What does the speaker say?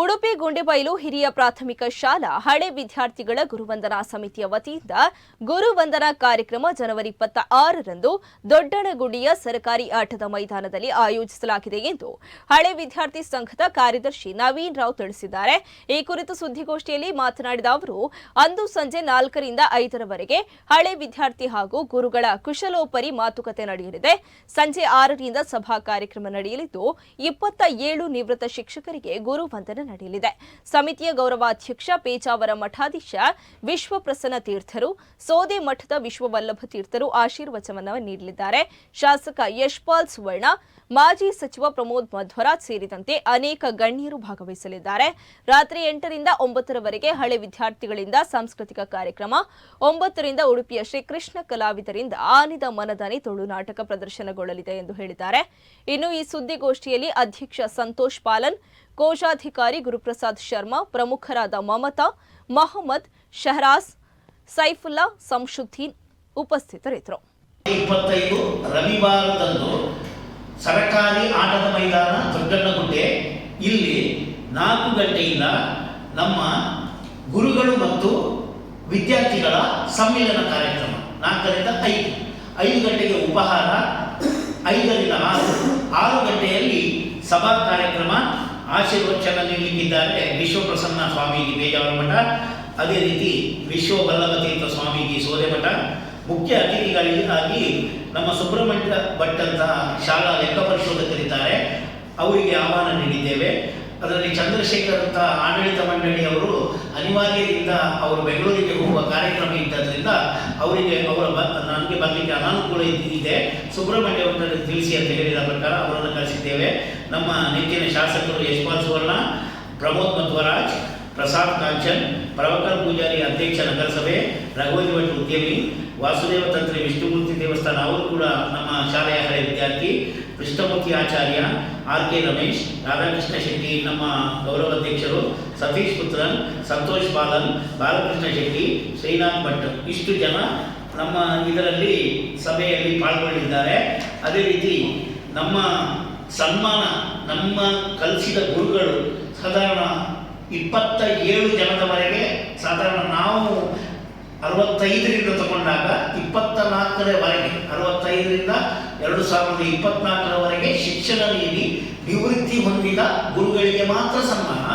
ಉಡುಪಿ ಗುಂಡಿಬೈಲು ಹಿರಿಯ ಪ್ರಾಥಮಿಕ ಶಾಲಾ ಹಳೆ ವಿದ್ಯಾರ್ಥಿಗಳ ಗುರುವಂದನಾ ಸಮಿತಿಯ ವತಿಯಿಂದ ಗುರುವಂದನಾ ಕಾರ್ಯಕ್ರಮ ಜನವರಿ ಇಪ್ಪತ್ತ ಆರರಂದು ದೊಡ್ಡಣಗುಡಿಯ ಸರ್ಕಾರಿ ಆಟದ ಮೈದಾನದಲ್ಲಿ ಆಯೋಜಿಸಲಾಗಿದೆ ಎಂದು ಹಳೆ ವಿದ್ಯಾರ್ಥಿ ಸಂಘದ ಕಾರ್ಯದರ್ಶಿ ನವೀನ್ ರಾವ್ ತಿಳಿಸಿದ್ದಾರೆ. ಈ ಕುರಿತು ಸುದ್ದಿಗೋಷ್ಠಿಯಲ್ಲಿ ಮಾತನಾಡಿದ ಅವರು, ಅಂದು ಸಂಜೆ ನಾಲ್ಕರಿಂದ ಐದರವರೆಗೆ ಹಳೆ ವಿದ್ಯಾರ್ಥಿ ಹಾಗೂ ಗುರುಗಳ ಕುಶಲೋಪರಿ ಮಾತುಕತೆ ನಡೆಯಲಿದೆ. ಸಂಜೆ ಆರರಿಂದ ಸಭಾ ಕಾರ್ಯಕ್ರಮ ನಡೆಯಲಿದ್ದು, ಇಪ್ಪತ್ತ ಏಳು ನಿವೃತ್ತ ಶಿಕ್ಷಕರಿಗೆ ಗುರುವಂದನ ನಡೆಯಲಿದೆ. ಸಮಿತಿಯ ಗೌರವಾಧ್ಯಕ್ಷ ಪೇಜಾವರ ಮಠಾಧೀಶ ವಿಶ್ವಪ್ರಸನ್ನ ತೀರ್ಥರು, ಸೋದೆ ಮಠದ ವಿಶ್ವವಲ್ಲಭ ತೀರ್ಥರು ಆಶೀರ್ವಚನ ನೀಡಲಿದ್ದಾರೆ. ಶಾಸಕ ಯಶ್ಪಾಲ್ ಸುವರ್ಣ, ಮಾಜಿ ಸಚಿವ ಪ್ರಮೋದ್ ಮಧ್ವರಾಜ್ ಸೇರಿದಂತೆ ಅನೇಕ ಗಣ್ಯರು ಭಾಗವಹಿಸಲಿದ್ದಾರೆ. ರಾತ್ರಿ ಎಂಟರಿಂದ ಒಂಬತ್ತರವರೆಗೆ ಹಳೆ ವಿದ್ಯಾರ್ಥಿಗಳಿಂದ ಸಾಂಸ್ಕೃತಿಕ ಕಾರ್ಯಕ್ರಮ, ಒಂಬತ್ತರಿಂದ ಉಡುಪಿಯ ಶ್ರೀಕೃಷ್ಣ ಕಲಾವಿದರಿಂದ ಆನಿದ ಮನದಾನಿ ತುಳು ನಾಟಕ ಪ್ರದರ್ಶನಗೊಳ್ಳಲಿದೆ ಎಂದು ಹೇಳಿದ್ದಾರೆ. ಇನ್ನು ಈ ಸುದ್ದಿಗೋಷ್ಠಿಯಲ್ಲಿ ಅಧ್ಯಕ್ಷ ಸಂತೋಷ್ ಪಾಲನ್ ಕೋಶಾಧಿಕಾರಿ ಗುರುಪ್ರಸಾದ್ ಶರ್ಮಾ, ಪ್ರಮುಖರಾದ ಮಮತಾ, ಮಹಮ್ಮದ್ ಶಹರಾಸ್, ಸೈಫುಲ್ಲಾ ಸಂಶುದ್ದೀನ್ ಉಪಸ್ಥಿತರಿದ್ದರು. ಇಪ್ಪತ್ತೈದು ರವಿವಾರದಂದು ಸರಕಾರಿ ಆಟದ ಮೈದಾನ ದೊಡ್ಡಣ್ಣಗುಡ್ಡೆ ಇಲ್ಲಿ ನಾಲ್ಕು ಗಂಟೆಯಿಂದ ನಮ್ಮ ಗುರುಗಳು ಮತ್ತು ವಿದ್ಯಾರ್ಥಿಗಳ ಸಮ್ಮಿಲನ ಕಾರ್ಯಕ್ರಮ. ನಾಲ್ಕರಿಂದ ಐದು. ಐದು ಗಂಟೆಗೆ ಉಪಹಾರ, ಐದರಿಂದ ಆರು. ಆರು ಗಂಟೆಯಲ್ಲಿ ಸಭಾ ಕಾರ್ಯಕ್ರಮ ಆಶೀರ್ವಚನ ನೀಡಲಿಕ್ಕಿದ್ದಾರೆ ವಿಶ್ವಪ್ರಸನ್ನ ಸ್ವಾಮೀಜಿ, ಬೇಜಾವರ ಮಠ. ಅದೇ ರೀತಿ ವಿಶ್ವ ವಲ್ಲಭತೀರ್ಥ ಸ್ವಾಮೀಜಿ, ಸೋದೆ ಮಠ. ಮುಖ್ಯ ಅತಿಥಿಗಳಿಗಾಗಿ ನಮ್ಮ ಸುಬ್ರಹ್ಮಣ್ಯ ಭಟ್ ಅಂತ ಶಾಲಾ ಲೆಕ್ಕ ಪರಿಶೋಧಕರಿದ್ದಾರೆ ಅವರಿಗೆ ಆಹ್ವಾನ ನೀಡಿದ್ದೇವೆ. ಅದರಲ್ಲಿ ಚಂದ್ರಶೇಖರ್ ಅಂತ ಆಡಳಿತ ಮಂಡಳಿಯವರು ಅನಿವಾರ್ಯದಿಂದ ಅವರು ಬೆಂಗಳೂರಿಗೆ ಹೋಗುವ ಕಾರ್ಯಕ್ರಮ ಇದ್ದದ್ರಿಂದ ಅವರಿಗೆ ಅವರ ಬ, ನನಗೆ ಬರಲಿಕ್ಕೆ ಅನಾನುಕೂಲ ಇದ್- ಸುಬ್ರಹ್ಮಣ್ಯ ಅವರನ್ನು ತಿಳಿಸಿ ಅಂತ ಹೇಳಿದ ಪ್ರಕಾರ ಅವರನ್ನು ಕರೆಸಿದ್ದೇವೆ. ನಮ್ಮ ನೆಚ್ಚಿನ ಶಾಸಕರು ಯಶಪಾಲ್ ಸುವರ್ಣ, ಪ್ರಮೋದ್ ಮಧ್ವರಾಜ್, ಪ್ರಸಾದ್ ಕಾಂಚನ್ ಪ್ರವಕರ್ ಪೂಜಾರಿ ಅಧ್ಯಕ್ಷ ನಗರಸಭೆ, ರಘುವತಿ ಭಟ್ ಉದ್ಯಮಿ, ವಾಸುದೇವ ತಂತ್ರಿ ವಿಷ್ಣುಮೂರ್ತಿ ದೇವಸ್ಥಾನ, ಅವರು ಕೂಡ ನಮ್ಮ ಶಾಲೆಯ ಹಳೆಯ ವಿದ್ಯಾರ್ಥಿ. ಕೃಷ್ಣಮೂರ್ತಿ ಆಚಾರ್ಯ ಆರ್ ಕೆ ರಮೇಶ್, ರಾಧಾಕೃಷ್ಣ ಶೆಟ್ಟಿ, ನಮ್ಮ ಗೌರವಾಧ್ಯಕ್ಷರು ಸತೀಶ್ ಪುತ್ರನ್, ಸಂತೋಷ್ ಬಾಲನ್, ಬಾಲಕೃಷ್ಣ ಶೆಟ್ಟಿ, ಶ್ರೀನಾಥ್ ಭಟ್. ಇಷ್ಟು ಜನ ನಮ್ಮ ಇದರಲ್ಲಿ ಸಭೆಯಲ್ಲಿ ಪಾಲ್ಗೊಂಡಿದ್ದಾರೆ ಅದೇ ರೀತಿ ನಮ್ಮ ಸನ್ಮಾನ, ನಮ್ಮ ಕಲಿಸಿದ ಗುರುಗಳು ಸಾಧಾರಣ ಇಪ್ಪತ್ತ ಏಳು ಜನದವರೆಗೆ ಸಾಧಾರಣ ನಾವು ಅರವತ್ತೈದರಿಂದ ತಗೊಂಡಾಗ ಇಪ್ಪತ್ತ ನಾಲ್ಕರವರೆಗೆ ಅರವತ್ತೈದರಿಂದ ಎರಡು ಸಾವಿರದ ಇಪ್ಪತ್ನಾಲ್ಕರವರೆಗೆ ಶಿಕ್ಷಣ ನೀಡಿ ನಿವೃತ್ತಿ ಹೊಂದಿದ ಗುರುಗಳಿಗೆ ಮಾತ್ರ ಸನ್ಮಾನ.